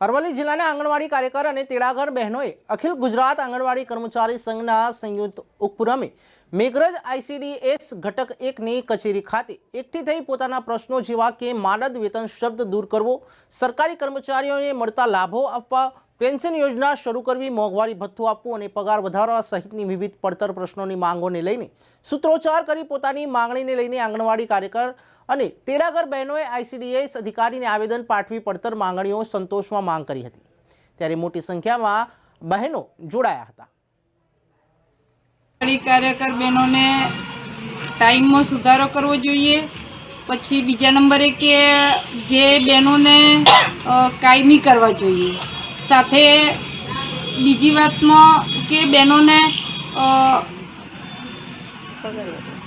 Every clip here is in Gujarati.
અરવલ્લી જિલ્લાના આંગણવાડી કાર્યકર અને તેડાગર બહેનોએ અખિલ ગુજરાત આંગણવાડી કર્મચારી સંઘના સંયુક્ત ઉપક્રમે મેઘરજ આઈસીડીએસ ઘટક એકની કચેરી ખાતે એકઠી થઈ પોતાના પ્રશ્નો જેવા કે માનદ વેતન શબ્દ દૂર કરવો, સરકારી કર્મચારીઓને મળતા લાભો આપવા પેન્શન યોજના શરૂ કરવી, મોંઘવારી ભથ્થું આપવું અને પગાર વધારવા સહિતની વિવિધ પડતર પ્રશ્નોની માંગોને લઈને સૂત્રોચ્ચાર કરી પોતાની માંગણીને લઈને આંગણવાડી કાર્યકર અને તેડાગર બહેનોએ આઈસીડીએસ અધિકારીને આવેદન પાઠવી પડતર માંગણીઓ સંતોષવા માંગ કરી હતી. ત્યારે મોટી સંખ્યામાં બહેનો જોડાયા હતા. કાર્યકર બહેનોને ટાઈમમાં સુધારો કરવો જોઈએ. પછી બીજા નંબરે કે જે બહેનોને કાયમી કરવા જોઈએ. સાથે બીજી વાતમાં કે બહેનોને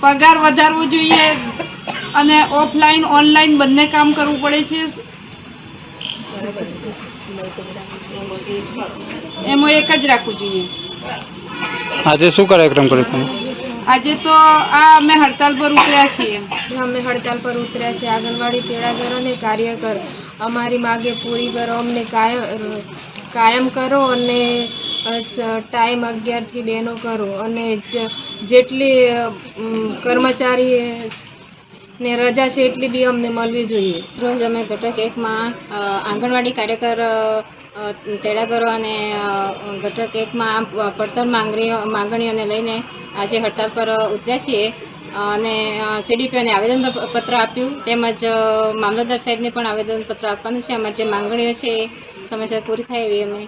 પગાર વધારવો જોઈએ અને ઓફલાઈન ઓનલાઈન બંને કામ કરવું પડે છે. એમાં એક જ રાખવું જોઈએ. આજે શું કાર્યક્રમ કર્યો તમે? આજે તો આ અમે હડતાલ પર ઉતર્યા છીએ. અમે હડતાલ પર ઉતર્યા છીએ. આંગણવાડી તેડાગર અને કાર્યકર. અમારી માગે પૂરી કરો, અમને કાયમ કાયમ કરો અને ટાઈમ અગિયારથી બેનો કરો. અને જેટલી કર્મચારી ને રજા છે એટલી બી અમને મળવી જોઈએ. રોજ અમે ઘટક એકમાં આંગણવાડી કાર્યકર તેડાગરો અને ઘટક એકમાં પડતર માંગણીઓ માંગણીઓને લઈને આજે હડતાલ પર ઉતર્યા છીએ. અને સીડીપીઓને આવેદનપત્ર આપ્યું. તેમજ મામલતદાર સાહેબને પણ આવેદનપત્ર આપવાનું છે. અમારી જે માંગણીઓ છે એ સમયસર પૂરી થાય એવી અમે